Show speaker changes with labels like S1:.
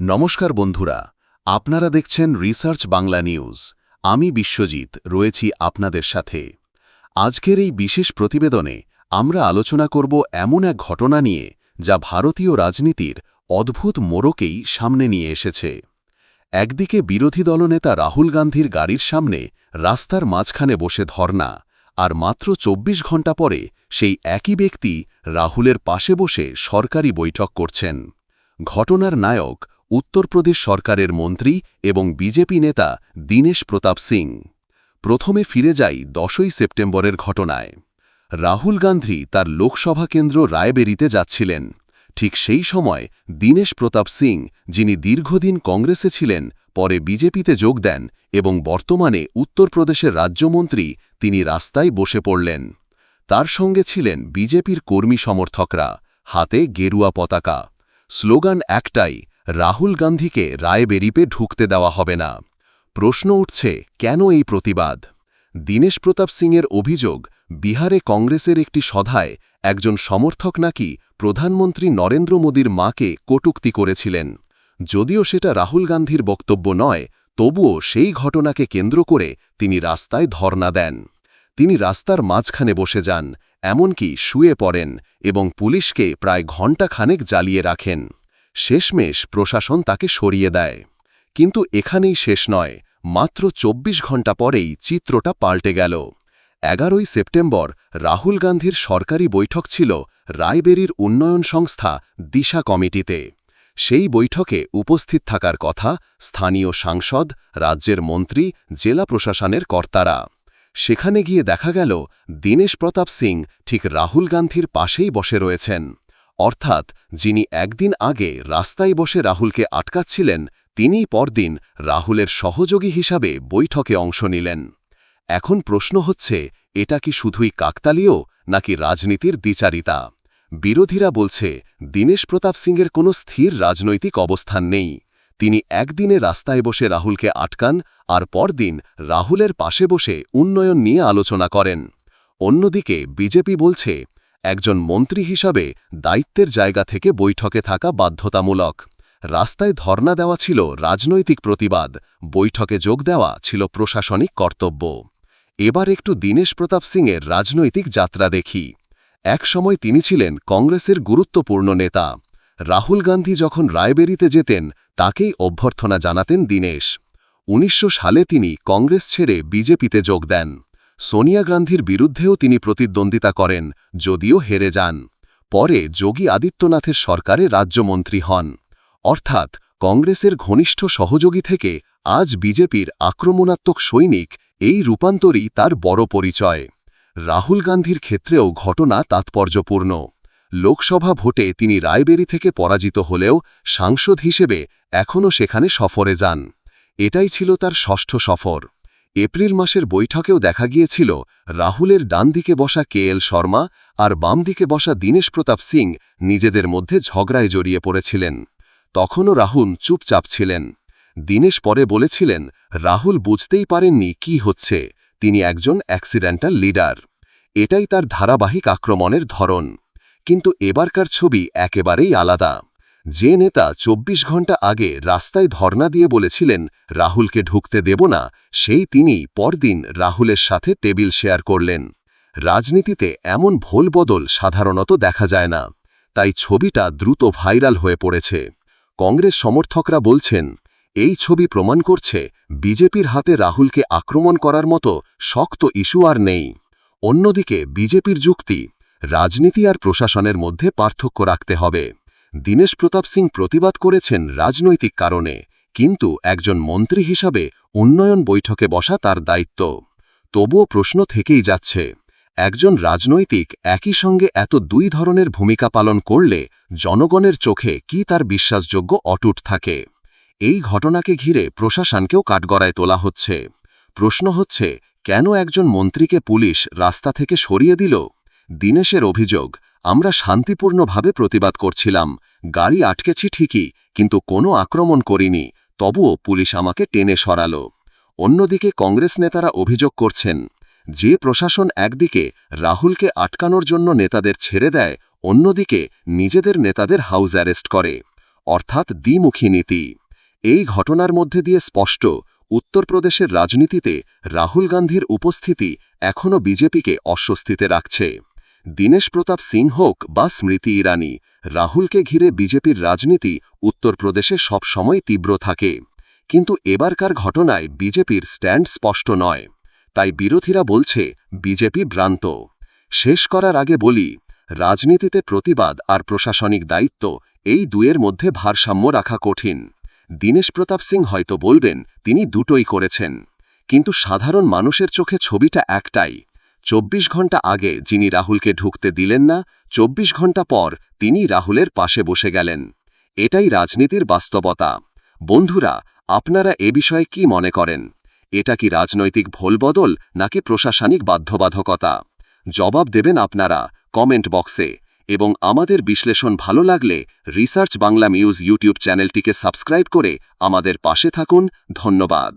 S1: নমস্কার বন্ধুরা, আপনারা দেখছেন রিসার্চ বাংলা নিউজ আমি বিশ্বজিৎ, রয়েছি আপনাদের সাথে। আজকের এই বিশেষ প্রতিবেদনে আমরা আলোচনা করব এমন এক ঘটনা নিয়ে, যা ভারতীয় রাজনীতির অদ্ভুত মোড়কেই সামনে নিয়ে এসেছে। একদিকে বিরোধী দলনেতা রাহুল গান্ধীর গাড়ির সামনে রাস্তার মাঝখানে বসে ধর্না আর মাত্র ২৪ ঘণ্টা পরে সেই একই ব্যক্তি রাহুলের পাশে বসে সরকারি বৈঠক করছেন। ঘটনার নায়ক উত্তরপ্রদেশ সরকারের মন্ত্রী এবং বিজেপি নেতা দীনেশ প্রতাপ সিং। প্রথমে ফিরে যাই দশই সেপ্টেম্বরের ঘটনায়। রাহুল গান্ধী তার লোকসভা কেন্দ্র রায়বেরিতে যাচ্ছিলেন। ঠিক সেই সময় দীনেশ প্রতাপ সিং, যিনি দীর্ঘদিন কংগ্রেসে ছিলেন, পরে বিজেপিতে যোগ দেন এবং বর্তমানে উত্তরপ্রদেশের রাজ্যমন্ত্রী, তিনি রাস্তায় বসে পড়লেন। তার সঙ্গে ছিলেন বিজেপির কর্মী সমর্থকরা, হাতে গেরুয়া পতাকা। স্লোগান একটাই রাহুল গান্ধীকে রায়বেরিপে ঢুকতে দেওয়া হবে না। প্রশ্ন উঠছে, কেন এই প্রতিবাদ? দীনেশ প্রতাপ সিংয়ের অভিযোগ, বিহারে কংগ্রেসের একটি সধায় একজন সমর্থক নাকি প্রধানমন্ত্রী নরেন্দ্র মোদীর মাকে কটুক্তি করেছিলেন। যদিও সেটা রাহুল গান্ধীর বক্তব্য নয়, তবুও সেই ঘটনাকে কেন্দ্র করে তিনি রাস্তায় ধর্ণা দেন। তিনি রাস্তার মাঝখানে বসে যান, এমনকি শুয়ে পড়েন এবং পুলিশকে প্রায় ঘণ্টাখানেক জ্বালিয়ে রাখেন। শেষমেশ প্রশাসন তাকে সরিয়ে দেয়। কিন্তু এখানেই শেষ নয়, মাত্র ২৪ ঘণ্টা পরেই চিত্রটা পাল্টে গেল। এগারোই সেপ্টেম্বর রাহুল গান্ধীর সরকারি বৈঠক ছিল রায়বেরির উন্নয়ন সংস্থা দিশা কমিটিতে। সেই বৈঠকে উপস্থিত থাকার কথা স্থানীয় সাংসদ, রাজ্যের মন্ত্রী, জেলা প্রশাসনের কর্তারা। সেখানে গিয়ে দেখা গেল, দীনেশ প্রতাপ সিং ঠিক রাহুল গান্ধীর পাশেই বসে রয়েছেন। অর্থাৎ যিনি একদিন আগে রাস্তায় বসে রাহুলকে আটকাচ্ছিলেন, তিনিই পরদিন রাহুলের সহযোগী হিসাবে বৈঠকে অংশ নিলেন। এখন প্রশ্ন হচ্ছে, এটা কি শুধুই কাকতালীয় নাকি রাজনীতির দ্বিচারিতা? বিরোধীরা বলছে, দীনেশ প্রতাপ সিংয়ের কোনো স্থির রাজনৈতিক অবস্থান নেই। তিনি একদিনে রাস্তায় বসে রাহুলকে আটকান আর পরদিন রাহুলের পাশে বসে উন্নয়ন নিয়ে আলোচনা করেন। অন্যদিকে বিজেপি বলছে একজন মন্ত্রী হিসাবে দায়িত্বের জায়গা থেকে বৈঠকে থাকা বাধ্যতামূলক। রাস্তায় ধর্ণা দেওয়া ছিল রাজনৈতিক প্রতিবাদ, বৈঠকে যোগ দেওয়া ছিল প্রশাসনিক কর্তব্য। এবার একটু দীনেশ প্রতাপ সিংয়ের রাজনৈতিক যাত্রা দেখি। এক সময় তিনি ছিলেন কংগ্রেসের গুরুত্বপূর্ণ নেতা। রাহুল গান্ধী যখন রায়বেরিতে যেতেন, তাকেই অভ্যর্থনা জানাতেন দীনেশ। উনিশশো সালে তিনি কংগ্রেস ছেড়ে বিজেপিতে যোগ দেন। সোনিয়া গান্ধীর বিরুদ্ধেও তিনি প্রতিদ্বন্দ্বিতা করেন, যদিও হেরে যান। পরে যোগী আদিত্যনাথের সরকারে রাজ্যমন্ত্রী হন। অর্থাৎ কংগ্রেসের ঘনিষ্ঠ সহযোগী থেকে আজ বিজেপির আক্রমণাত্মক সৈনিক এই রূপান্তরই তার বড় পরিচয়। রাহুল গান্ধীর ক্ষেত্রেও ঘটনা তাৎপর্যপূর্ণ। লোকসভা ভোটে তিনি রায়বেরি থেকে পরাজিত হলেও সাংসদ হিসেবে এখনও সেখানে সফরে যান। এটাই ছিল তার ষষ্ঠ সফর। এপ্রিল মাসের বৈঠকেও দেখা গিয়েছিল রাহুলের ডান দিকে বসা কে এল শর্মা আর বাম দিকে বসা দীনেশ প্রতাপ সিং নিজেদের মধ্যে ঝগড়ায় জড়িয়ে পড়েছিলেন। তখনও রাহুল চুপচাপ ছিলেন। দীনেশ পরে বলেছিলেন, রাহুল বুঝতেই পারেননি কি হচ্ছে। তিনি একজন অ্যাক্সিডেন্টাল লিডার। এটাই তার ধারাবাহিক আক্রমণের ধরন। কিন্তু এবারকার ছবি একেবারেই আলাদা। যে নেতা ২৪ ঘণ্টা আগে রাস্তায় ধর্না দিয়ে বলেছিলেন, রাহুলকে ঢুকতে দেব না, সেই তিনি পরদিন রাহুলের সাথে টেবিল শেয়ার করলেন। রাজনীতিতে এমন ভোল বদল সাধারণত দেখা যায় না। তাই ছবিটা দ্রুত ভাইরাল হয়ে পড়েছে। কংগ্রেস সমর্থকরা বলছেন, এই ছবি প্রমাণ করছে, বিজেপির হাতে রাহুলকে আক্রমণ করার মতো শক্ত ইস্যু আর নেই। অন্যদিকে বিজেপির যুক্তি, রাজনীতি আর প্রশাসনের মধ্যে পার্থক্য রাখতে হবে। দীনেশ প্রতাপ সিং প্রতিবাদ করেছেন রাজনৈতিক কারণে, কিন্তু একজন মন্ত্রী হিসাবে উন্নয়ন বৈঠকে বসা তার দায়িত্ব। তবুও প্রশ্ন থেকেই যাচ্ছে, একজন রাজনৈতিক একই সঙ্গে এত দুই ধরনের ভূমিকা পালন করলে জনগণের চোখে কি তার বিশ্বাসযোগ্য অটুট থাকে? এই ঘটনাকে ঘিরে প্রশাসনকেও কাঠগড়ায় তোলা হচ্ছে। প্রশ্ন হচ্ছে, কেন একজন মন্ত্রীকে পুলিশ রাস্তা থেকে সরিয়ে দিল? দীনেশের অভিযোগ আমরা শান্তিপূর্ণভাবে প্রতিবাদ করছিলাম। গাড়ি আটকেছি ঠিকই, কিন্তু কোনো আক্রমণ করিনি। তবুও পুলিশ আমাকে টেনে সরাল। অন্যদিকে কংগ্রেস নেতারা অভিযোগ করছেন, যে প্রশাসন একদিকে রাহুলকে আটকানোর জন্য নেতাদের ছেড়ে দেয়, অন্যদিকে নিজেদের নেতাদের হাউস অ্যারেস্ট করে। অর্থাৎ দ্বিমুখী নীতি। এই ঘটনার মধ্যে দিয়ে স্পষ্ট, উত্তরপ্রদেশের রাজনীতিতে রাহুল গান্ধীর উপস্থিতি এখনও বিজেপিকে অস্বস্তিতে রাখছে। দীনেশ প্রতাপ সিং হোক বা স্মৃতি ইরানি, রাহুলকে ঘিরে বিজেপির রাজনীতি উত্তরপ্রদেশে সবসময় তীব্র থাকে। কিন্তু এবারকার ঘটনায় বিজেপির স্ট্যান্ড স্পষ্ট নয়। তাই বিরোধীরা বলছে, বিজেপি ভ্রান্ত। শেষ করার আগে বলি, রাজনীতিতে প্রতিবাদ আর প্রশাসনিক দায়িত্ব এই দুয়ের মধ্যে ভারসাম্য রাখা কঠিন। দীনেশ প্রতাপ সিং হয়তো বলবেন, তিনি দুটোই করেছেন। কিন্তু সাধারণ মানুষের চোখে ছবিটা একটাই চব্বিশ ঘণ্টা আগে যিনি রাহুলকে ঢুকতে দিলেন না, চব্বিশ ঘণ্টা পর তিনি রাহুলের পাশে বসে গেলেন। এটাই রাজনীতির বাস্তবতা। বন্ধুরা, আপনারা এ বিষয়ে কি মনে করেন? এটা কি রাজনৈতিক ভোলবদল নাকি প্রশাসনিক বাধ্যবাধকতা? জবাব দেবেন আপনারা কমেন্ট বক্সে। এবং আমাদের বিশ্লেষণ ভালো লাগলে রিসার্চ বাংলা মিউজ ইউটিউব চ্যানেলটিকে সাবস্ক্রাইব করে আমাদের পাশে থাকুন। ধন্যবাদ।